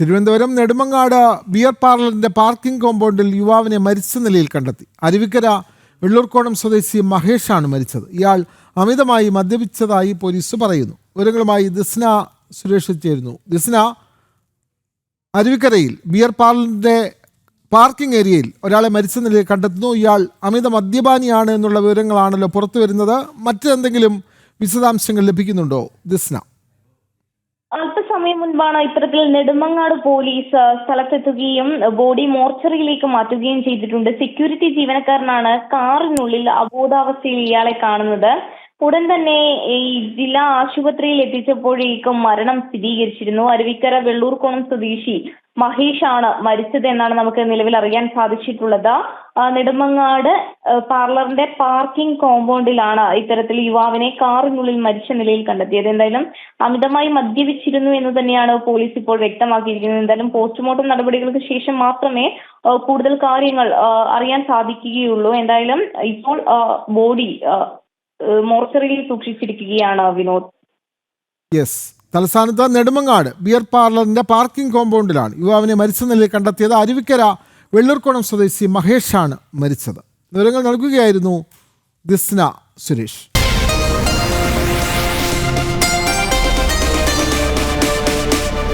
Thiruvananthapuram Nedumangad beer പാർലറിന്റെ parking കോമ്പൗണ്ടിൽ യുവാവിനെ മരിച്ച നിലയിൽ കണ്ടെത്തി. അരുവിക്കര വെള്ളൂർക്കോണം സ്വദേശി മഹേഷാണ് മരിച്ചത്. ഇയാൾ അമിതമായി മദ്യപിച്ചതായി പോലീസ് പറയുന്നു. വിവരങ്ങളുമായി ദിസ്ന സുരേഷ് ചേരുന്നു. ദിസ്ന അരുവിക്കരയിൽ ബിയർ പാർലറിന്റെ പാർക്കിംഗ് ഏരിയയിൽ ഒരാളെ മരിച്ച നിലയിൽ കണ്ടെത്തുന്നു. ഇയാൾ അമിത മദ്യപാനിയാണ് എന്നുള്ള വിവരങ്ങളാണല്ലോ പുറത്തു വരുന്നത് മറ്റെന്തെങ്കിലും വിശദാംശങ്ങൾ ലഭിക്കുന്നുണ്ടോ? ദിസ്ന. അല്പസമയം മുൻപാണ് ഇത്തരത്തിൽ നെടുമങ്ങാട് പോലീസ് സ്ഥലത്തെത്തുകയും ബോഡി മോർച്ചറിയിലേക്ക് മാറ്റുകയും ചെയ്തിട്ടുണ്ട്. സെക്യൂരിറ്റി ജീവനക്കാരനാണ് കാറിനുള്ളിൽ അബോധാവസ്ഥയിൽ ഇയാളെ കാണുന്നത്. ഉടൻ തന്നെ ഈ ജില്ലാ ആശുപത്രിയിൽ എത്തിച്ചപ്പോഴേക്കും മരണം സ്ഥിരീകരിച്ചിരുന്നു. അരുവിക്കര വെള്ളൂർക്കോണം സ്വദേശി മഹേഷ് ആണ് മരിച്ചത് എന്നാണ് നമുക്ക് നിലവിൽ അറിയാൻ സാധിച്ചിട്ടുള്ളത്. നെടുമങ്ങാട് പാർലറിന്റെ പാർക്കിംഗ് കോമ്പൗണ്ടിലാണ് ഇത്തരത്തിൽ യുവാവിനെ കാറിനുള്ളിൽ മരിച്ച നിലയിൽ കണ്ടെത്തിയത്. എന്തായാലും അമിതമായി മദ്യപിച്ചിരുന്നു എന്ന് തന്നെയാണ് പോലീസ് ഇപ്പോൾ വ്യക്തമാക്കിയിരിക്കുന്നത്. എന്തായാലും പോസ്റ്റ്മോർട്ടം നടപടികൾക്ക് ശേഷം മാത്രമേ കൂടുതൽ കാര്യങ്ങൾ അറിയാൻ സാധിക്കുകയുള്ളൂ. എന്തായാലും ഇപ്പോൾ ബോഡി മോർച്ചറിയിൽ സൂക്ഷിച്ചിരിക്കുകയാണ് വിനോദ്. യെസ് തലസ്ഥാനത്ത് നെടുമങ്ങാട് ബിയർ പാർലറിന്റെ പാർക്കിംഗ് കോമ്പൗണ്ടിലാണ് യുവാവിനെ മരിച്ച നിലയിൽ കണ്ടെത്തിയത് അരുവിക്കര വെള്ളൂർക്കോണം സ്വദേശി മഹേഷാണ് മരിച്ചത്. വിവരങ്ങൾ നൽകുകയായിരുന്നു ദിസ്ന സുരേഷ്.